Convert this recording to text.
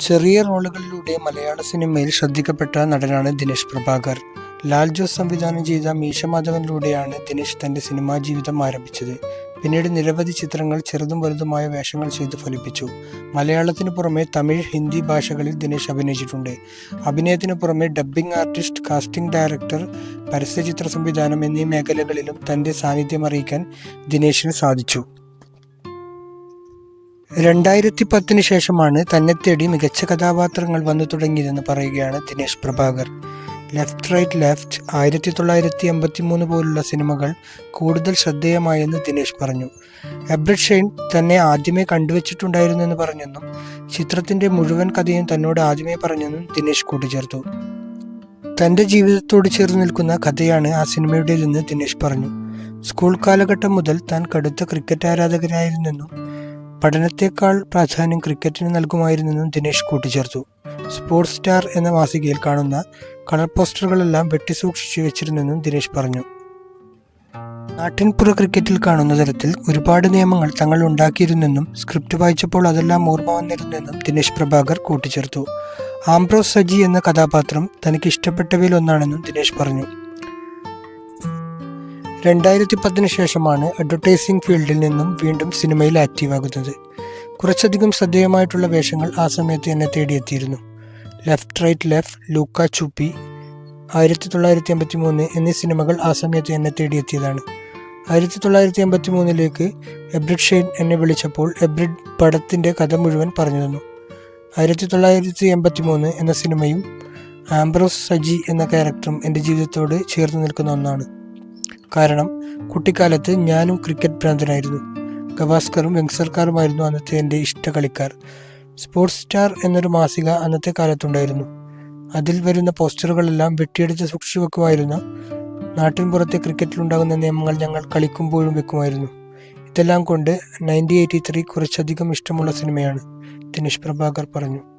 ചെറിയ റോളുകളിലൂടെ മലയാള സിനിമയിൽ ശ്രദ്ധിക്കപ്പെട്ട നടനാണ് ദിനേശ് പ്രഭാകർ. ലാൽ ജോസ് സംവിധാനം ചെയ്ത മീശമാധവനിലൂടെയാണ് ദിനേശ് തന്റെ സിനിമാ ജീവിതം ആരംഭിച്ചത്. പിന്നീട് നിരവധി ചിത്രങ്ങൾ ചെറുതും വലുതുമായ വേഷങ്ങൾ ചെയ്ത് ഫലിപ്പിച്ചു. മലയാളത്തിന് പുറമെ തമിഴ് ഹിന്ദി ഭാഷകളിൽ ദിനേശ് അഭിനയിച്ചിട്ടുണ്ട്. അഭിനയത്തിന് പുറമെ ഡബ്ബിംഗ് ആർട്ടിസ്റ്റ് കാസ്റ്റിംഗ് ഡയറക്ടർ പരസ്യചിത്ര സംവിധാനം എന്നീ മേഖലകളിലും തന്റെ സാന്നിധ്യം അറിയിക്കാൻ ദിനേശിന് സാധിച്ചു. രണ്ടായിരത്തി പത്തിന് ശേഷമാണ് തന്നെ തേടി മികച്ച കഥാപാത്രങ്ങൾ വന്നു തുടങ്ങിയതെന്ന് പറയുകയാണ് Dinesh Prabhakar. Left right left ആയിരത്തി തൊള്ളായിരത്തി എൺപത്തി മൂന്ന് പോലുള്ള സിനിമകൾ കൂടുതൽ ശ്രദ്ധേയമായെന്ന് ദിനേശ് പറഞ്ഞു. എബ്രഡ് ഷെയ്ൻ തന്നെ ആദ്യമേ കണ്ടുവച്ചിട്ടുണ്ടായിരുന്നെന്ന് പറഞ്ഞെന്നും ചിത്രത്തിന്റെ മുഴുവൻ കഥയും തന്നോട് ആദ്യമേ പറഞ്ഞെന്നും ദിനേശ് കൂട്ടിച്ചേർത്തു. തന്റെ ജീവിതത്തോട് ചേർന്ന് നിൽക്കുന്ന കഥയാണ് ആ സിനിമയുടേതെന്ന് ദിനേശ് പറഞ്ഞു. സ്കൂൾ കാലഘട്ടം മുതൽ താൻ കടുത്ത ക്രിക്കറ്റ് ആരാധകനായിരുന്നെന്നും പഠനത്തെക്കാൾ പ്രാധാന്യം ക്രിക്കറ്റിന് നൽകുമായിരുന്നെന്നും ദിനേശ് കൂട്ടിച്ചേർത്തു. സ്പോർട്സ് സ്റ്റാർ എന്ന മാസികയിൽ കാണുന്ന കളർ പോസ്റ്ററുകളെല്ലാം വെട്ടി സൂക്ഷിച്ചു വെച്ചിരുന്നെന്നും ദിനേശ് പറഞ്ഞു. നാട്ടിൻപുറ ക്രിക്കറ്റിൽ കാണുന്ന തരത്തിൽ ഒരുപാട് നിയമങ്ങൾ തങ്ങൾ ഉണ്ടാക്കിയിരുന്നെന്നും സ്ക്രിപ്റ്റ് വായിച്ചപ്പോൾ അതെല്ലാം ഓർമ്മ വന്നിരുന്നെന്നും ദിനേശ് പ്രഭാകർ കൂട്ടിച്ചേർത്തു. ആംബ്രോസ് സജി എന്ന കഥാപാത്രം തനിക്ക് ഇഷ്ടപ്പെട്ടവയിൽ ഒന്നാണെന്നും ദിനേശ് പറഞ്ഞു. രണ്ടായിരത്തി പത്തിന് ശേഷമാണ് അഡ്വർടൈസിംഗ് ഫീൽഡിൽ നിന്നും വീണ്ടും സിനിമയിൽ ആക്റ്റീവാകുന്നത്. കുറച്ചധികം ശ്രദ്ധേയമായിട്ടുള്ള വേഷങ്ങൾ ആ സമയത്ത് എന്നെ തേടിയെത്തിയിരുന്നു. Left right left Luka Chuppi ആയിരത്തി തൊള്ളായിരത്തി എൺപത്തി മൂന്ന് എന്നീ സിനിമകൾ ആ സമയത്ത് എന്നെ തേടിയെത്തിയതാണ്. ആയിരത്തി തൊള്ളായിരത്തി എൺപത്തി മൂന്നിലേക്ക് എബ്രിഡ് ഷെയ്ൻ എന്നെ വിളിച്ചപ്പോൾ എബ്രിഡ് പടത്തിന്റെ കഥ മുഴുവൻ പറഞ്ഞു തന്നു. ആയിരത്തി തൊള്ളായിരത്തി എൺപത്തി മൂന്ന് എന്ന സിനിമയും ആംബ്രോസ് സജി എന്ന ക്യാരക്ടറും എന്റെ ജീവിതത്തോട് ചേർന്ന് നിൽക്കുന്ന ഒന്നാണ്. കാരണം കുട്ടിക്കാലത്ത് ഞാനും ക്രിക്കറ്റ് ഭ്രാന്തനായിരുന്നു. ഗവാസ്കറും വെങ്സർക്കാറുമായിരുന്നു അന്നത്തെ എന്റെ ഇഷ്ട കളിക്കാർ. സ്പോർട്സ് സ്റ്റാർ എന്നൊരു മാസിക അന്നത്തെ കാലത്തുണ്ടായിരുന്നു. അതിൽ വരുന്ന പോസ്റ്ററുകളെല്ലാം വെട്ടിയെടുത്ത് സൂക്ഷിച്ചു വെക്കുമായിരുന്ന നാട്ടിൻ പുറത്തെ ക്രിക്കറ്റിലുണ്ടാകുന്ന നിയമങ്ങൾ ഞങ്ങൾ കളിക്കുമ്പോഴും വെക്കുമായിരുന്നു. ഇതെല്ലാം കൊണ്ട് നയന്റി എയ്റ്റി ത്രീ കുറച്ചധികം ഇഷ്ടമുള്ള സിനിമയാണ് ദിനേശ് പ്രഭാകർ പറഞ്ഞു.